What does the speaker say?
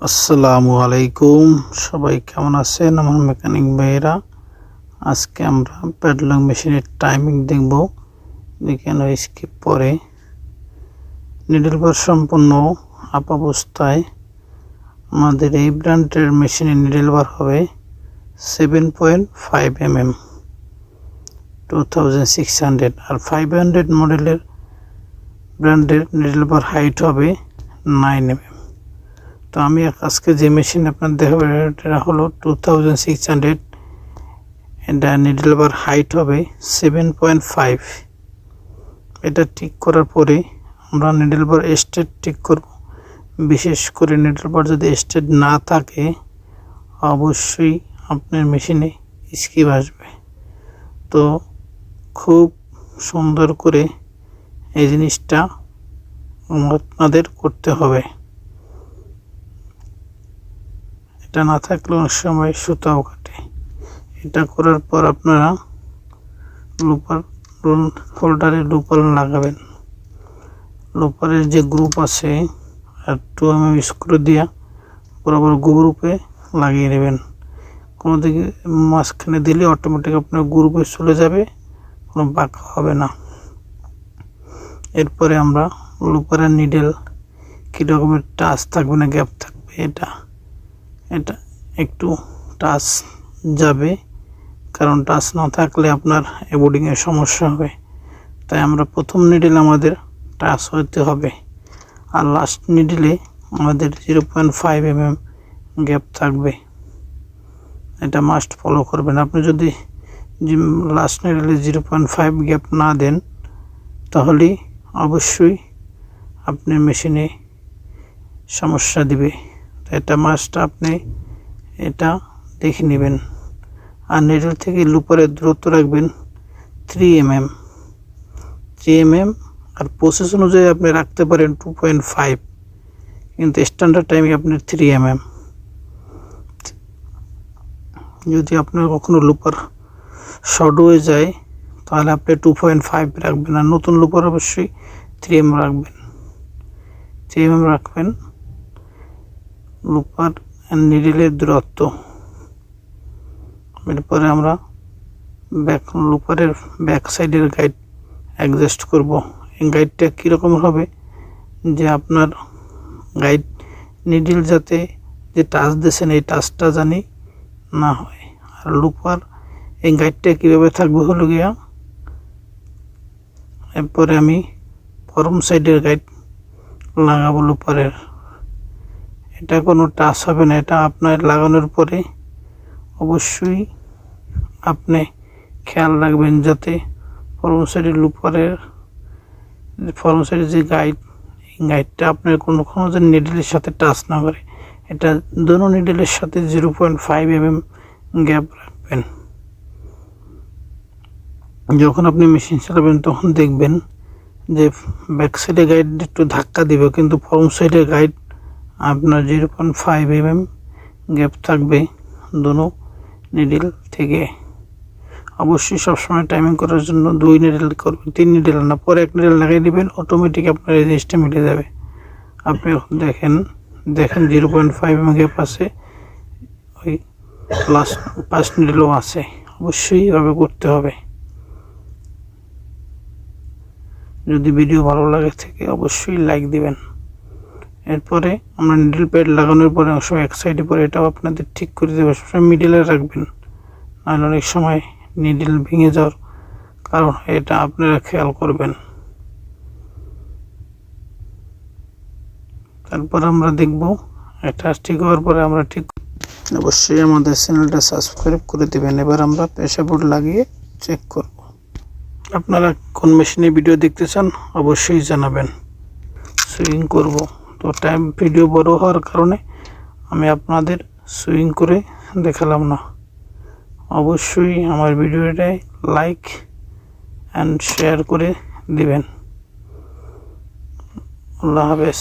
আসসালামু আলাইকুম। সবাই কেমন আছেন? আমার মেকানিক ভাইয়েরা। আজকে আমরা প্যাডলং মেশিনের টাইমিং দেখব। যেখানে স্কিপ পরে। নিডল বার সম্পূর্ণ আপ অবস্থায়। আমাদের এই ব্র্যান্ডের মেশিনের নিডল বার হবে seven point five M M two thousand six hundred আর ফাইভ হান্ড্রেড মডেলের ব্র্যান্ডের নিডল বার হাইট হবে নাইন এম এম তো আমি আজকে যে মেশিন আপনার দেখাবো, এটা হলো টু থাউজেন্ড সিক্স হান্ড্রেড এটা নিডল বার হাইট হবে সেভেন পয়েন্ট ফাইভ এটা ঠিক করার পরে আমরা নিডল বার স্টেট ঠিক করব। বিশেষ করে নিডল বার যদি স্টেট না থাকে, অবশ্যই আপনার মেশিনে স্কিপ আসবে। তো খুব সুন্দর করে এই জিনিসটা আপনাদের করতে হবে। এটা না থাকলে অনেক সময় সুতাও কাটে। এটা করার পর আপনারা লুপার হোল্ডারে লুপার লাগাবেন। লুপারের যে গ্রুপ আছে, আর টু এম এম স্ক্রু দিয়া বরাবর গ্রুপে লাগিয়ে নেবেন। কোনো দিকে মাঝখানে দিলে অটোমেটিক আপনার গ্রুপে চলে যাবে, কোনো বাঁকা হবে না। এরপরে আমরা লুপারের নিডেল কী রকমের টাচ থাকবে না গ্যাপ থাকবে এটা এটা একটু টাচ যাবে, কারণ টাচ না থাকলে আপনার বোর্ডিংয়ের সমস্যা হবে। তাই আমরা প্রথম নিডেল আমাদের টাচ হতে হবে আর লাস্ট নিডেলে আমাদের zero point five M M gap থাকবে। এটা মাস্ট ফলো করবেন। আপনি যদি লাস্ট নিডেলে জিরো পয়েন্ট ফাইভ গ্যাপ না দেন তাহলে অবশ্যই আপনার মেশিনে সমস্যা দিবে। এটা মাছটা আপনি এটা দেখে নেবেন। আর নেটের থেকে লুপারের দূরত্ব রাখবেন three M M three M M আর প্রসেস অনুযায়ী আপনি রাখতে পারেন টু পয়েন্ট ফাইভ কিন্তু স্ট্যান্ডার্ড টাইমে আপনার থ্রি এম এম যদি আপনার কখনো লুপার শর্ট হয়ে যায়, তাহলে আপনি টু পয়েন্ট ফাইভ রাখবেন। আর নতুন লুপার অবশ্যই থ্রি এম রাখবেন। থ্রি এম রাখবেন। লুপার নিডিলের দূরত্ব। এরপরে আমরা ব্যাক লুপারের ব্যাক সাইডের গাইড অ্যাডজাস্ট করব। এই গাইডটা কীরকম হবে? যে আপনার গাইড নিডিল যাতে যে টাচ দিয়েছেন, এই টাচটা জানি না হয়। আর লুপার এই গাইডটা কীভাবে থাকবে হলো গিয়া, এরপরে আমি ফরম সাইডের গাইড লাগাবো লুপারের এটা কোনো টাচ হবে না, এটা আপনার লাগানোর পরে অবশ্যই আপনি খেয়াল রাখবেন যাতে ফরমসাইডের লুপারের ফরমসাইডের যে গাইড এই গাইডটা আপনার কোনো কোনো যে নিডেলের সাথে টাচ না করে, এটা দোনো নিডেলের সাথে zero point five M M gap রাখবেন। যখন আপনি মেশিন চালাবেন তখন দেখবেন যে ব্যাক সাইডে গাইড একটু ধাক্কা দিবে, কিন্তু ফরম সাইডের গাইড আপনার zero point five M M gap থাকবে দুনো নিডেল থেকে। অবশ্যই সবসময় টাইমিং করার জন্য দুই নিডেল করবেন, তিন নিডেল না, পরে এক নিডেল লাগিয়ে দেবেন অটোমেটিক আপনার এই জিনিসটা মিলে যাবে। আপনি দেখেন দেখেন zero point five M gap আছে, ওই প্লাস পাঁচ নিডেলও আছে। অবশ্যই এভাবে করতে হবে। যদি ভিডিও ভালো লাগে থেকে, অবশ্যই লাইক দিবেন। এরপরে আমরা নিডল প্যাড লাগানোর পরে সময় এক সাইডে পরে এটাও আপনাদের ঠিক করে দেবে। সবসময় মিডিলে রাখবেন। নাহলে অনেক সময় নিডল ভেঙে যাওয়ার কারণ এটা আপনারা খেয়াল করবেন। তারপর আমরা দেখব, এটা ঠিক হওয়ার পরে আমরা ঠিক অবশ্যই আমাদের চ্যানেলটা সাবস্ক্রাইব করে দেবেন। এবার আমরা প্রেশার বোর্ড লাগিয়ে চেক করব। আপনারা কোন মেশিনে ভিডিও দেখতে চান, অবশ্যই জানাবেন। সুইং করব। তো টাইম ভিডিও বড় হওয়ার কারণে আমি আপনাদের সুইং করে দেখালাম না। অবশ্যই আমার ভিডিওটায় লাইক অ্যান্ড শেয়ার করে দিবেন। আল্লাহ হাফেজ।